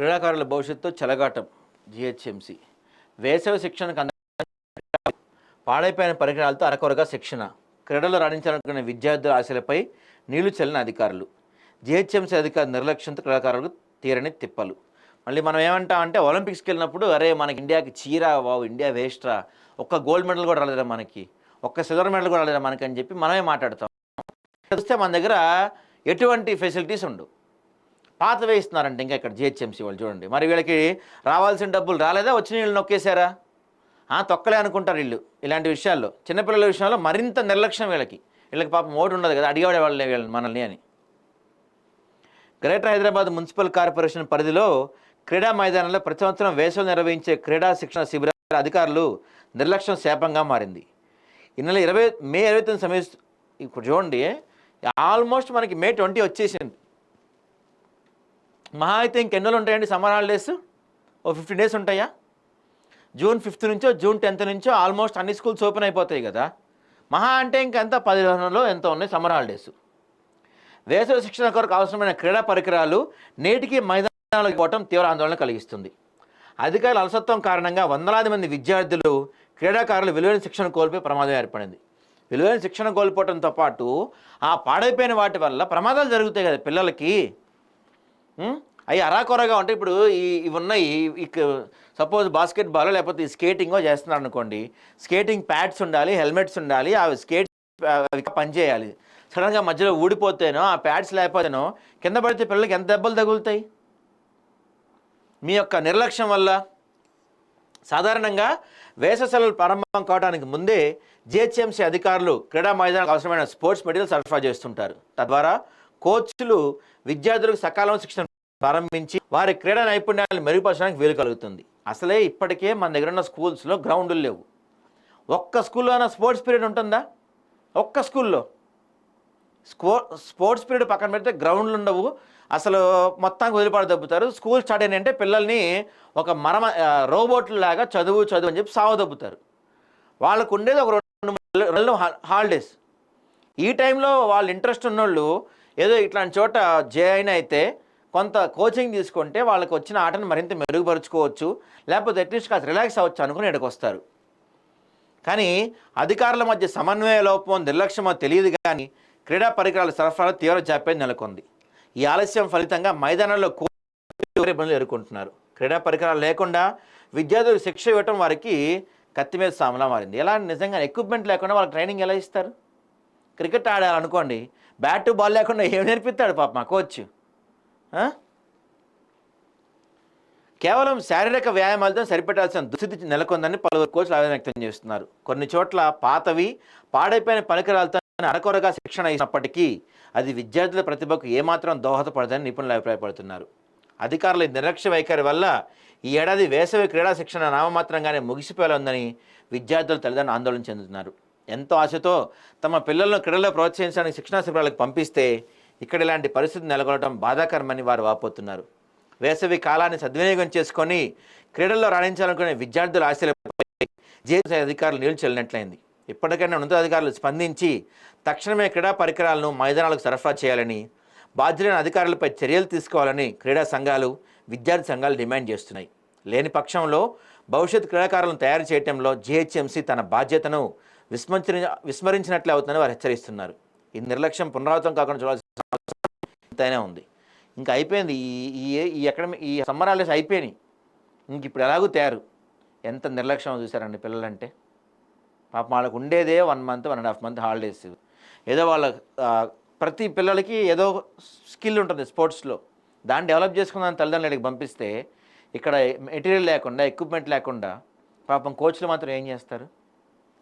క్రీడాకారుల భవిష్యత్తు చెలగాటం జిహెచ్ఎంసి. వేసవి శిక్షణకు అంద పాడైపోయిన పరికరాలతో అరకొరగా శిక్షణ. క్రీడలు రాణించాలనుకునే విద్యార్థుల ఆశలపై నీళ్ళు చల్లిన అధికారులు. జిహెచ్ఎంసీ అధికారుల నిర్లక్ష్యంతో క్రీడాకారులకు తీరని తిప్పలు. మళ్ళీ మనం ఏమంటాం అంటే ఒలింపిక్స్కి వెళ్ళినప్పుడు అరే మనకి ఇండియాకి చీరా వావ్ ఇండియా వేస్ట్రా ఒక్క గోల్డ్ మెడల్ కూడా రాలేదా మనకి. ఒక్క సిల్వర్ మెడల్ కూడా రాలేదా మనకి అని చెప్పి మనమే మాట్లాడతాం. చూస్తే మన దగ్గర ఎటువంటి ఫెసిలిటీస్ ఉండవు. పాత వేయిస్తున్నారంటే ఇంకా ఇక్కడ జిహెచ్ఎంసీ వాళ్ళు చూడండి. మరి వీళ్ళకి రావాల్సిన డబ్బులు రాలేదా? వచ్చిన వీళ్ళు నొక్కేశారా? ఆ, తొక్కలే అనుకుంటారు వీళ్ళు ఇలాంటి విషయాల్లో. చిన్నపిల్లల విషయంలో మరింత నిర్లక్ష్యం వీళ్ళకి. వీళ్ళకి పాపం ఓటు ఉండదు కదా అడిగేవాడే వాళ్ళే వీళ్ళని మనల్ని అని. గ్రేటర్ హైదరాబాద్ మున్సిపల్ కార్పొరేషన్ పరిధిలో క్రీడా మైదానంలో ప్రతి సంవత్సరం వేసవి నిర్వహించే క్రీడా శిక్షణ శిబిరాల అధికారులు నిర్లక్ష్యం శాపంగా మారింది. ఈ నెల ఇరవై మే ఇరవై తొమ్మిది సమయం ఇప్పుడు చూడండి ఆల్మోస్ట్ మనకి మే ట్వంటీ వచ్చేసింది. మహా అయితే ఇంకెన్నోలు ఉంటాయండి సమ్మర్ హాలిడేస్? ఓ ఫిఫ్టీన్ డేస్ ఉంటాయా? జూన్ ఫిఫ్త్ నుంచో జూన్ టెన్త్ నుంచో ఆల్మోస్ట్ అన్ని స్కూల్స్ ఓపెన్ అయిపోతాయి కదా? మహా అంటే ఇంకెంత? పది రోజులలో ఎంత ఉన్నాయి సమ్మర్ హాలిడేస్. వేసవి శిక్షణ కొరకు అవసరమైన క్రీడా పరికరాలు నేటికి మైదానాలకు పోవటం తీవ్ర ఆందోళన కలిగిస్తుంది. అధికారుల అలసత్వం కారణంగా వందలాది మంది విద్యార్థులు క్రీడాకారులు విలువైన శిక్షణ కోల్పోయి ప్రమాదం ఏర్పడింది. విలువైన శిక్షణ కోల్పోవడంతో పాటు ఆ పాడైపోయిన వాటి వల్ల ప్రమాదాలు జరుగుతాయి కదా పిల్లలకి. అవి అరాకొరగా ఉంటే ఇప్పుడు ఈ ఇవి ఉన్నాయి సపోజ్ బాస్కెట్ బాల్ లేకపోతే ఈ స్కేటింగో చేస్తున్నారు అనుకోండి స్కేటింగ్ ప్యాడ్స్ ఉండాలి హెల్మెట్స్ ఉండాలి అవి స్కేట్ పనిచేయాలి సడన్గా మధ్యలో ఊడిపోతేనో ఆ ప్యాడ్స్ లేకపోతేనో కింద పడితే పిల్లలకి ఎంత దెబ్బలు తగులుతాయి? మీ యొక్క నిర్లక్ష్యం వల్ల? సాధారణంగా వేసవిసెలవులు ప్రారంభం కావడానికి ముందే జిహెచ్ఎంసీ అధికారులు క్రీడా మైదానానికి అవసరమైన స్పోర్ట్స్ మెటీరియల్ సరఫరా చేస్తుంటారు. తద్వారా కోచ్లు విద్యార్థులకు సకాలంలో శిక్షణ ప్రారంభించి వారి క్రీడా నైపుణ్యాలను మెరుగుపరచడానికి వీలు కలుగుతుంది. అసలే ఇప్పటికే మన దగ్గర ఉన్న స్కూల్స్లో గ్రౌండ్లు లేవు. ఒక్క స్కూల్లో అయినా స్పోర్ట్స్ పీరియడ్ ఉంటుందా? ఒక్క స్కూల్లో? స్కో స్పోర్ట్స్ పీరియడ్ పక్కన పెడితే గ్రౌండ్లు ఉండవు. అసలు మొత్తానికి వదిలిపాటు దబ్బుతారు. స్కూల్ స్టార్ట్ అయినాయంటే పిల్లల్ని ఒక మరమ రోబోట్ల లాగా చదువు చదువు అని చెప్పి సావ దబ్బుతారు. వాళ్ళకు ఉండేది ఒక రెండు మూడు నెలలు హాలిడేస్. ఈ టైంలో వాళ్ళు ఇంట్రెస్ట్ ఉన్నోళ్ళు ఏదో ఇట్లాంటి చోట జే అయినా అయితే కొంత కోచింగ్ తీసుకుంటే వాళ్ళకి వచ్చిన ఆటను మరింత మెరుగుపరుచుకోవచ్చు. లేకపోతే అట్లీస్ట్ కాస్త రిలాక్స్ అవ్వచ్చు అనుకుని ఇక్కడికి వస్తారు కానీ అధికారుల మధ్య సమన్వయ లోపం నిర్లక్ష్యమో తెలియదు కానీ క్రీడా పరికరాల సరఫరా తీవ్ర జాప్యం నెలకొంది. ఈ ఆలస్యం ఫలితంగా మైదానంలో ఇబ్బందులు ఎదుర్కొంటున్నారు. క్రీడా పరికరాలు లేకుండా విద్యార్థులకు శిక్ష ఇవ్వటం వారికి కత్తి మీద సామలా మారింది. ఎలా నిజంగా ఎక్విప్మెంట్ లేకుండా వాళ్ళకి ట్రైనింగ్ ఎలా ఇస్తారు? క్రికెట్ ఆడాలనుకోండి బ్యాట్ బాల్ లేకుండా ఏం నేర్పిస్తాడు పాప మా కోచ్ కేవలం శారీరక వ్యాయామాలతో సరిపెట్టాల్సిన దుస్థితి నెలకొందని పలువురు కోచ్లు ఆవేదన వ్యక్తం చేస్తున్నారు. కొన్ని చోట్ల పాతవి పాడైపోయిన పరికరాలతో అరకొరగా శిక్షణ ఇచ్చినప్పటికీ అది విద్యార్థుల ప్రతిభకు ఏమాత్రం దోహదపడదని నిపుణులు అభిప్రాయపడుతున్నారు. అధికారుల నిర్లక్ష్య వైఖరి వల్ల ఈ ఏడాది వేసవి క్రీడా శిక్షణ నామమాత్రంగానే ముగిసిపోయాలని ఉందని విద్యార్థులు తల్లిదండ్రులు ఆందోళన చెందుతున్నారు. ఎంతో ఆశతో తమ పిల్లలను క్రీడల్లో ప్రోత్సహించడానికి శిక్షణా శిబిరాలకు పంపిస్తే ఇక్కడ ఇలాంటి పరిస్థితి నెలకొనడం బాధాకరమని వారు వాపోతున్నారు. వేసవి కాలాన్ని సద్వినియోగం చేసుకొని క్రీడల్లో రాణించాలనుకునే విద్యార్థుల ఆశలపై జేసీ అధికారులు నీళ్ళు చెల్లినట్లయింది ఇప్పటికైనా ఉన్నతాధికారులు స్పందించి తక్షణమే క్రీడా పరికరాలను మైదానాలకు సరఫరా చేయాలని బాధ్యులైన అధికారులపై చర్యలు తీసుకోవాలని క్రీడా సంఘాలు విద్యార్థి సంఘాలు డిమాండ్ చేస్తున్నాయి. లేని పక్షంలో భవిష్యత్ క్రీడాకారులను తయారు చేయడంలో జిహెచ్ఎంసీ తన బాధ్యతను విస్మరించి విస్మరించినట్లే అవుతుందని వారు హెచ్చరిస్తున్నారు. ఈ నిర్లక్ష్యం పునరావృతం కాకుండా చూడాల్సిన అవసరం ఉంది. ఇంకా అయిపోయింది. ఈ ఈ ఈ అకాడమీ ఈ సమ్మర్ హాలిడేస్ అయిపోయినాయి. ఇంక ఇప్పుడు ఎలాగూ తయారు. ఎంత నిర్లక్ష్యం చూసారండి పిల్లలంటే. పాప వాళ్ళకు ఉండేదే one month one and half month holidays. ఏదో వాళ్ళ ప్రతి పిల్లలకి ఏదో స్కిల్ ఉంటుంది స్పోర్ట్స్లో. దాన్ని డెవలప్ చేసుకుందని తల్లిదండ్రులకి పంపిస్తే ఇక్కడ మెటీరియల్ లేకుండా ఎక్విప్మెంట్ లేకుండా పాపం కోచ్లు మాత్రం ఏం చేస్తారు?